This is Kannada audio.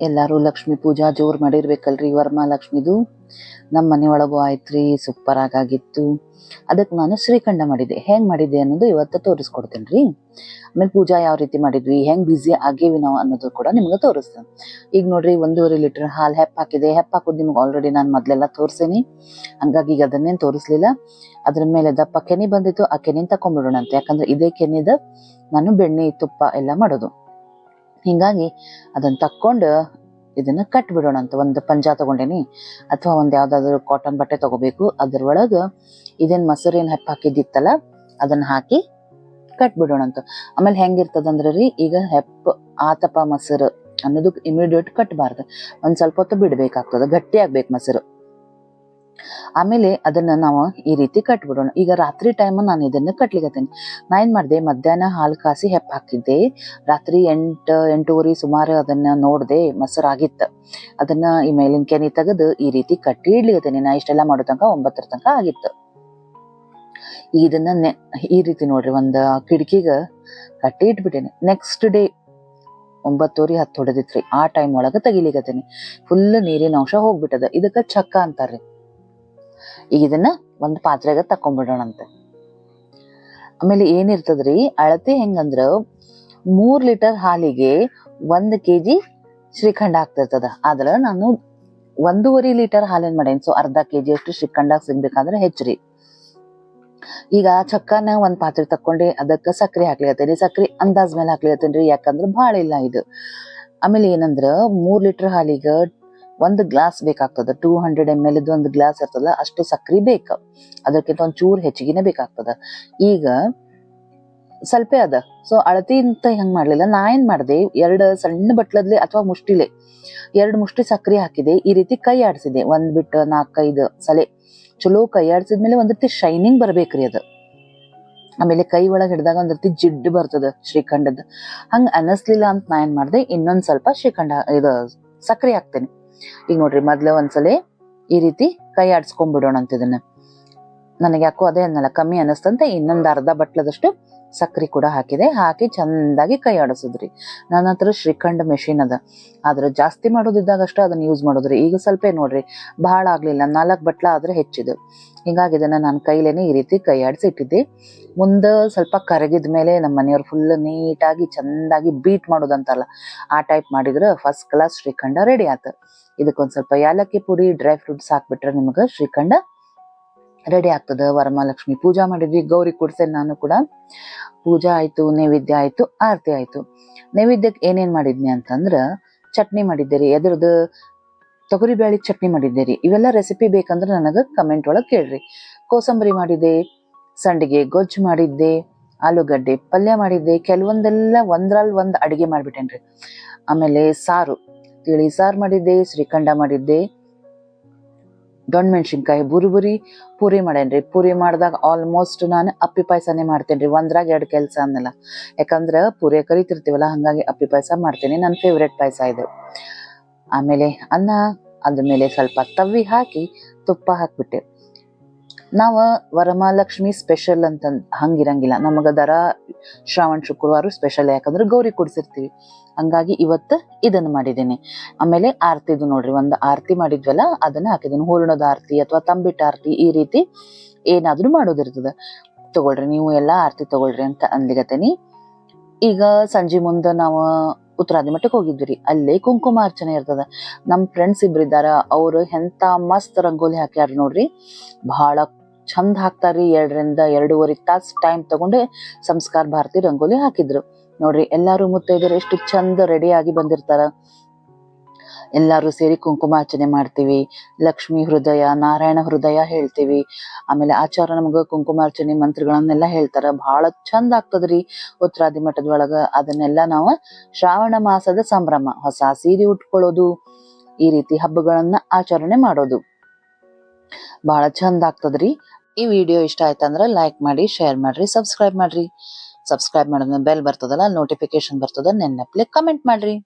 ಎಲ್ಲಾರು ಲಕ್ಷ್ಮಿ ಪೂಜಾ ಜೋರ್ ಮಾಡಿರ್ಬೇಕಲ್ರಿ ವರಮಹಾಲಕ್ಷ್ಮಿದು ನಮ್ಮ ಮನೆ ಒಳಗೂ ಆಯ್ತ್ರಿ ಸೂಪರ್ ಆಗಾಗಿತ್ತು. ಅದಕ್ಕೆ ನಾನು ಶ್ರೀಖಂಡ ಮಾಡಿದೆ. ಹೆಂಗ್ ಮಾಡಿದೆ ಅನ್ನೋದು ಇವತ್ತು ತೋರಿಸ್ಕೊಡ್ತೇನೆ ರೀ ಆಮೇಲೆ ಪೂಜಾ ಯಾವ ರೀತಿ ಮಾಡಿದ್ವಿ, ಹೆಂಗ್ ಬ್ಯುಸಿ ಆಗೇವಿ ನಾವು ಅನ್ನೋದು ಕೂಡ ನಿಮ್ಗೆ ತೋರಿಸ್ತೇನೆ ಈಗ ನೋಡ್ರಿ ಒಂದೂವರೆ ಲೀಟರ್ ಹಾಲು ಹೆಪ್ಪ ಹಾಕಿದೆ. ಹೆಪ್ಪ ಹಾಕೋದು ನಿಮ್ಗೆ ಆಲ್ರೆಡಿ ನಾನು ಮೊದ್ಲೆಲ್ಲ ತೋರಿಸೇನಿ. ಹಂಗಾಗಿ ಈಗ ಅದನ್ನೇನು ತೋರಿಸ್ಲಿಲ್ಲ. ಅದ್ರ ಮೇಲೆ ದಪ್ಪ ಕೆನೆ ಬಂದಿತ್ತು. ಆ ಕೆನೆ ತಕೊಂಡ್ಬಿಡೋಣ ಅಂತ ಯಾಕಂದ್ರೆ ಇದೇ ಕೆನೆದ ನಾನು ಬೆಣ್ಣೆ, ತುಪ್ಪ ಎಲ್ಲ ಮಾಡೋದು. ಹಿಂಗಾಗಿ ಅದನ್ನ ತಕ್ಕೊಂಡು ಇದನ್ನ ಕಟ್ ಬಿಡೋಣ ಅಂತ ಒಂದು ಪಂಜಾ ತಗೊಂಡೇನಿ. ಅಥವಾ ಒಂದು ಯಾವ್ದಾದ್ರು ಕಾಟನ್ ಬಟ್ಟೆ ತಗೋಬೇಕು. ಅದರೊಳಗೆ ಇದೇನ್ ಮೊಸರೇನ್ ಹೆಪ್ಪ ಹಾಕಿದ್ದಿತ್ತಲ್ಲ ಅದನ್ನ ಹಾಕಿ ಕಟ್ ಬಿಡೋಣ ಅಂತ. ಆಮೇಲೆ ಹೆಂಗಿರ್ತದಂದ್ರ ರೀ, ಈಗ ಹೆಪ್ಪ, ಆತಪ ಮೊಸರು ಅನ್ನೋದು ಇಮಿಡಿಯೇಟ್ ಕಟ್ಬಾರ್ದು. ಒಂದ್ ಸ್ವಲ್ಪ ಹೊತ್ತು ಬಿಡ್ಬೇಕಾಗ್ತದ, ಗಟ್ಟಿ ಆಗ್ಬೇಕು ಮೊಸರು. ಆಮೇಲೆ ಅದನ್ನ ನಾವು ಈ ರೀತಿ ಕಟ್ಬಿಡೋಣ. ಈಗ ರಾತ್ರಿ ಟೈಮ್ ನಾನು ಇದನ್ನ ಕಟ್ಲಿಕತ್ತೀನಿ. ನಾ ಏನ್ ಮಾಡ್ದೆ, ಮಧ್ಯಾಹ್ನ ಹಾಲು ಕಾಸಿ ಹೆಪ್ಪ ಹಾಕಿದ್ದೆ. ರಾತ್ರಿ ಎಂಟು, ಎಂಟೂವರೆ ಸುಮಾರು ಅದನ್ನ ನೋಡ್ದೆ, ಮೊಸರು ಆಗಿತ್ತ. ಅದನ್ನ ಈ ಮೇಲಿನ ಕೆನೆ ತೆಗೆದು ಈ ರೀತಿ ಕಟ್ಟಿ ಇಡ್ಲಿಕತ್ತೀನಿ. ನಾ ಇಷ್ಟೆಲ್ಲ ಮಾಡೋ ತನಕ ಒಂಬತ್ತರ ತನಕ ಆಗಿತ್ತು. ಇದನ್ನ ಈ ರೀತಿ ನೋಡ್ರಿ, ಒಂದ ಕಿಟಕಿಗ ಕಟ್ಟಿ ಇಟ್ಬಿಟ್ಟೇನೆ. ನೆಕ್ಸ್ಟ್ ಡೇ ಒಂಬತ್ತುವರೆ ಹತ್ತು ಹೊಡೆದಿತ್ರಿ. ಆ ಟೈಮ್ ಒಳಗ ತೆಗಿಲಿಕತ್ತೀನಿ. ಫುಲ್ ನೀರಿನ ಅಂಶ ಹೋಗ್ಬಿಟ್ಟದ. ಇದಕ್ಕ ಚಕ್ಕ ಅಂತಾರ್ರಿ. ಈಗ ಇದನ್ನ ಒಂದ್ ಪಾತ್ರೆಗ ತಕೊಂಡ್ಬಿಡೋಣಂತೆ ಆಮೇಲೆ ಏನಿರ್ತದ್ರಿ, ಅಳತೆ ಹೆಂಗಂದ್ರ ಮೂರ್ ಲೀಟರ್ ಹಾಲಿಗೆ ಒಂದ್ ಕೆಜಿ ಶ್ರೀಖಂಡ ಆಗ್ತಿರ್ತದ. ಆದ್ರ ನಾನು ಒಂದೂವರೆ ಲೀಟರ್ ಹಾಲಿನ ಮಾಡೇನಿ. ಸೊ, ಅರ್ಧ ಕೆಜಿ ಅಷ್ಟು ಶ್ರೀಖಂಡ ಸಿಗ್ಬೇಕಾದ್ರೆ ಹೆಚ್ಚ್ರಿ. ಈಗ ಚಕ್ಕನ ಒಂದ್ ಪಾತ್ರೆ ತಕೊಂಡಿ ಅದಕ್ಕ ಸಕ್ರೆ ಹಾಕ್ಲಿಕತ್ತೇನಿ. ಸಕ್ರೆ ಅಂದಾಜ್ ಮೇಲೆ ಹಾಕ್ಲಿಕತ್ತೇನ್ರಿ, ಯಾಕಂದ್ರ ಭಾಳ ಇಲ್ಲ ಇದು. ಆಮೇಲೆ ಏನಂದ್ರ ಮೂರ್ ಲೀಟರ್ ಹಾಲಿಗ ಒಂದ್ ಗ್ಲಾಸ್ ಬೇಕಾಗ್ತದೆ. ಟೂ ಹಂಡ್ರೆಡ್ ಎಂ ಎಲ್ ಒಂದು ಗ್ಲಾಸ್ ಇರ್ತದಲ್ಲ, ಅಷ್ಟು ಸಕ್ರಿ ಬೇಕು. ಅದಕ್ಕಿಂತ ಒಂದು ಚೂರ್ ಹೆಚ್ಚಿಗೆನೆ ಬೇಕಾಗ್ತದ. ಈಗ ಸ್ವಲ್ಪ ಅದ. ಸೊ ಅಳತಿ ಅಂತ ಹೆಂಗ್ ಮಾಡ್ಲಿಲ್ಲ, ನಾ ಏನ್ ಮಾಡಿದೆ, ಎರಡು ಸಣ್ಣ ಬಟ್ಲದ್ಲೆ ಅಥವಾ ಮುಷ್ಟಿಲೆ, ಎರಡು ಮುಷ್ಟಿ ಸಕ್ರಿ ಹಾಕಿದೆ, ಈ ರೀತಿ ಕೈ ಆಡಿಸಿದೆ. ಒಂದ್ ಬಿಟ್ಟು ನಾಲ್ಕೈದು ಸಲೆ, ಚಲೋ ಕೈ ಆಡ್ಸಿದ್ಮೇಲೆ ಒಂದ್ ರೀತಿ ಶೈನಿಂಗ್ ಬರ್ಬೇಕ್ರಿ ಅದು. ಆಮೇಲೆ ಕೈ ಒಳಗೆ ಹಿಡ್ದಾಗ ಒಂದ್ ರೀತಿ ಜಿಡ್ಡು ಬರ್ತದ ಶ್ರೀಖಂಡದ. ಹಂಗ ಅನಸ್ಲಿಲ್ಲ ಅಂತ ನಾ ಏನ್ ಮಾಡಿದೆ, ಇನ್ನೊಂದ್ ಸ್ವಲ್ಪ ಶ್ರೀಖಂಡ ಇದು ಸಕ್ರಿ ಹಾಕ್ತೇನೆ. ಈಗ ನೋಡ್ರಿ ಮೊದ್ಲ ಒಂದ್ಸಲಿ ಈ ರೀತಿ ಕೈ ಆಡ್ಸ್ಕೊಂಡ್ಬಿಡೋಣ ಅಂತ ಇದನ್ನ. ನನಗೆ ಯಾಕೋ ಅದೇ ಅನ್ನಲ್ಲ, ಕಮ್ಮಿ ಅನ್ನಿಸ್ತಂತೆ, ಇನ್ನೊಂದು ಅರ್ಧ ಬಟ್ಲದಷ್ಟು ಸಕ್ಕರೆ ಕೂಡ ಹಾಕಿದೆ. ಹಾಕಿ ಚೆಂದಾಗಿ ಕೈ ಆಡಿಸಿದ್ರಿ. ನನ್ನ ಹತ್ರ ಶ್ರೀಖಂಡ್ ಮೆಷಿನ್ ಅದ. ಆದ್ರೆ ಜಾಸ್ತಿ ಮಾಡೋದಿದ್ದಾಗ ಅಷ್ಟೇ ಅದನ್ನ ಯೂಸ್ ಮಾಡೋದ್ರಿ. ಈಗ ಸ್ವಲ್ಪ ನೋಡ್ರಿ ಬಹಳ ಆಗ್ಲಿಲ್ಲ. ನಾಲ್ಕು ಬಟ್ಲ ಆದ್ರೆ ಹೆಚ್ಚಿದು. ಹಿಂಗಾಗಿ ಇದನ್ನ ನಾನು ಕೈಲೇನೆ ಈ ರೀತಿ ಕೈ ಆಡಿಸಿ ಇಟ್ಟಿದ್ದೆ. ಮುಂದೆ ಸ್ವಲ್ಪ ಕರಗಿದ ಮೇಲೆ ನಮ್ಮ ಮನೆಯವ್ರು ಫುಲ್ ನೀಟಾಗಿ ಚಂದಾಗಿ ಬೀಟ್ ಮಾಡೋದಂತಲ್ಲ, ಆ ಟೈಪ್ ಮಾಡಿದ್ರೆ ಫಸ್ಟ್ ಕ್ಲಾಸ್ ಶ್ರೀಖಂಡ ರೆಡಿ ಆತ. ಇದಕ್ಕೊಂದ್ ಸ್ವಲ್ಪ ಯಾಲಕ್ಕಿ ಪುಡಿ ಡ್ರೈ ಫ್ರೂಟ್ಸ್ ಹಾಕ್ಬಿಟ್ರೆ ನಿಮ್ಗೆ ಶ್ರೀಖಂಡ ರೆಡಿ ಆಗ್ತದ, ವರಮಹಾಲಕ್ಷ್ಮಿ. ಪೂಜಾ ಮಾಡಿದ್ವಿ, ಗೌರಿ ಕೊಡ್ಸೇನೆ ನಾನು ಕೂಡ. ಪೂಜಾ ಆಯ್ತು, ನೈವೇದ್ಯ ಆಯ್ತು, ಆರತಿ ಆಯ್ತು. ನೈವೇದ್ಯಕ್ಕೆ ಏನೇನ್ ಮಾಡಿದ್ನಿ ಅಂತಂದ್ರ, ಚಟ್ನಿ ಮಾಡಿದ್ದೆ ರೀ ಎದ್ರದ್ದು ತೊಗರಿ ಬೇಳೆ ಚಟ್ನಿ ಮಾಡಿದ್ದೆ ರೀ ಇವೆಲ್ಲ ರೆಸಿಪಿ ಬೇಕಂದ್ರೆ ನನಗೆ ಕಮೆಂಟ್ ಒಳಗೆ ಕೇಳ್ರಿ. ಕೋಸಂಬರಿ ಮಾಡಿದ್ದೆ, ಸಂಡಿಗೆ ಗೊಜ್ಜು ಮಾಡಿದ್ದೆ, ಆಲೂಗಡ್ಡೆ ಪಲ್ಯ ಮಾಡಿದ್ದೆ, ಕೆಲವೊಂದೆಲ್ಲ ಒಂದ್ರಲ್ಲಿ ಒಂದು ಅಡಿಗೆ ಮಾಡಿಬಿಟ್ಟೇನ್ರಿ ಆಮೇಲೆ ಸಾರು, ತಿಳಿ ಸಾರು ಮಾಡಿದ್ದೆ, ಶ್ರೀಖಂಡ ಮಾಡಿದ್ದೆ ದೊಣ್ಣೆ ಮೆಣಸಿನ್ಕಾಯಿ, ಬುರಿ ಬುರಿ ಪೂರಿ ಮಾಡೇನ್ರಿ. ಪೂರಿ ಮಾಡಿದಾಗ ಆಲ್ಮೋಸ್ಟ್ ನಾನು ಅಪ್ಪಿ ಪಾಯಸನೇ ಮಾಡ್ತೇನ್ರಿ. ಒಂದ್ರಾಗ ಎರಡು ಕೆಲಸ ಅನ್ನಲ್ಲ. ಯಾಕಂದ್ರೆ ಪೂರಿ ಕರಿತಿರ್ತೀವಲ್ಲ, ಹಂಗಾಗಿ ಅಪ್ಪಿ ಪಾಯಸ ಮಾಡ್ತೇನೆ. ನನ್ನ ಫೇವ್ರೆಟ್ ಪಾಯಸ ಇದು. ಆಮೇಲೆ ಅನ್ನ ಅದ್ರ ಮೇಲೆ ಸ್ವಲ್ಪ ತವ್ವಿ ಹಾಕಿ ತುಪ್ಪ ಹಾಕ್ಬಿಟ್ಟೆ. ನಾವ ವರಮಹಾಲಕ್ಷ್ಮಿ ಸ್ಪೆಷಲ್ ಅಂತ ಹಂಗಿರಂಗಿಲ್ಲ. ನಮಗೆ ದರ ಶ್ರಾವಣ ಶುಕ್ರವಾರ ಸ್ಪೆಷಲ್ ಯಾಕಂದ್ರೆ ಗೌರಿ ಕುಡಿಸಿರ್ತೀವಿ. ಹಂಗಾಗಿ ಇವತ್ತು ಇದನ್ನು ಮಾಡಿದ್ದೀನಿ. ಆಮೇಲೆ ಆರತಿದು ನೋಡ್ರಿ, ಒಂದು ಆರತಿ ಮಾಡಿದ್ವಲ್ಲ, ಅದನ್ನು ಹಾಕಿದ್ದೀನಿ. ಹೂರ್ಣದ ಆರತಿ ಅಥವಾ ತಂಬಿಟ್ಟ ಆರತಿ ಈ ರೀತಿ ಏನಾದರೂ ಮಾಡೋದಿರ್ತದ. ತಗೊಳ್ರಿ, ನೀವು ಎಲ್ಲ ಆರತಿ ತಗೊಳ್ರಿ ಅಂತ ಅನ್ಲಿಗತ್ತೇನಿ ಈಗ ಸಂಜೆ ಮುಂದೆ ನಾವು ಉತ್ತರಾದಿ ಮಠಕ್ಕೆ ಹೋಗಿದ್ವಿ ರೀ. ಕುಂಕುಮ ಕುಂಕುಮಾರ್ಚನೆ ಇರ್ತದ. ನಮ್ ಫ್ರೆಂಡ್ಸ್ ಇಬ್ರು ಇದ್ದಾರ, ಅವ್ರು ಎಂತ ಮಸ್ತ್ ರಂಗೋಲಿ ಹಾಕ್ಯಾರ ನೋಡ್ರಿ. ಬಹಳ ಚಂದ ಹಾಕ್ತಾರ್ರಿ ಎರಡರಿಂದ ಎರಡೂವರೆ ತಾಸು ಟೈಮ್ ತಗೊಂಡು ಸಂಸ್ಕಾರ ಭಾರತಿ ರಂಗೋಲಿ ಹಾಕಿದ್ರು. ನೋಡ್ರಿ, ಎಲ್ಲಾರು ಮುತ್ತೈದರು ಎಷ್ಟು ಚಂದ ರೆಡಿ ಆಗಿ ಬಂದಿರ್ತಾರ. ಎಲ್ಲಾರು ಸೇರಿ ಕುಂಕುಮಾರ್ಚನೆ ಮಾಡ್ತೀವಿ. ಲಕ್ಷ್ಮಿ ಹೃದಯ, ನಾರಾಯಣ ಹೃದಯ ಹೇಳ್ತೀವಿ. ಆಮೇಲೆ ಆಚಾರ ನಮ್ಗ ಕುಂಕುಮಾರ್ಚನೆ ಮಂತ್ರಗಳನ್ನೆಲ್ಲ ಹೇಳ್ತಾರ. ಬಹಳ ಚಂದ ಆಗ್ತದ್ರಿ ಉತ್ತರಾದಿ ಮಠದ ಒಳಗ. ಅದನ್ನೆಲ್ಲ ನಾವು ಶ್ರಾವಣ ಮಾಸದ ಸಂಭ್ರಮ. ಹೊಸ ಸೀರೆ ಉಟ್ಕೊಳ್ಳೋದು, ಈ ರೀತಿ ಹಬ್ಬಗಳನ್ನ ಆಚರಣೆ ಮಾಡೋದು. ಬಹಳ ಚಂದ ಆಗ್ತದ್ರಿ. ಈ ವಿಡಿಯೋ ಇಷ್ಟ ಆಯ್ತಂದ್ರೆ ಲೈಕ್ ಮಾಡಿ ಶೇರ್ ಮಾಡ್ರಿ ಸಬ್ಸ್ಕ್ರೈಬ್ ಮಾಡ್ರಿ. ಸಬ್ಸ್ಕ್ರೈಬ್ ಮಾಡಿದ್ರೆ ಬೆಲ್ ಬರ್ತದಲ್ಲ ನೋಟಿಫಿಕೇಶನ್ ಬರ್ತದ, ನೆನ್ನೆಪ್ಲೆ ಕಮೆಂಟ್ ಮಾಡ್ರಿ.